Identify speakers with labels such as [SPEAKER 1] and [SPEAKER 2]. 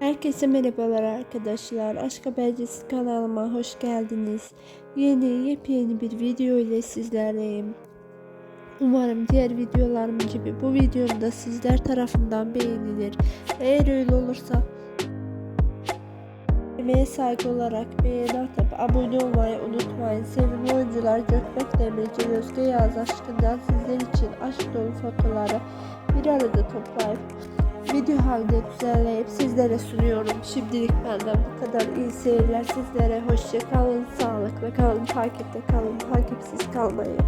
[SPEAKER 1] Herkese merhabalar arkadaşlar. Aşk Habercisi kanalıma hoş geldiniz. Yeni yepyeni bir video ile sizlerleyim. Umarım diğer videolarım gibi bu videom da sizler tarafından beğenilir. Eğer öyle olursa emeğe saygı olarak beğeni atıp abone olmayı unutmayın. Sevimli oyuncular Gökberk Demirci Özge Yağız aşkından sizler için aşk dolu fotoğrafları bir arada toplayıp video halinde düzenleyip sizlere sunuyorum. Şimdilik benden bu kadar iyi seyirler sizlere. Hoşça kalın, sağlıkla kalın, takipte kalın, takipsiz kalmayın.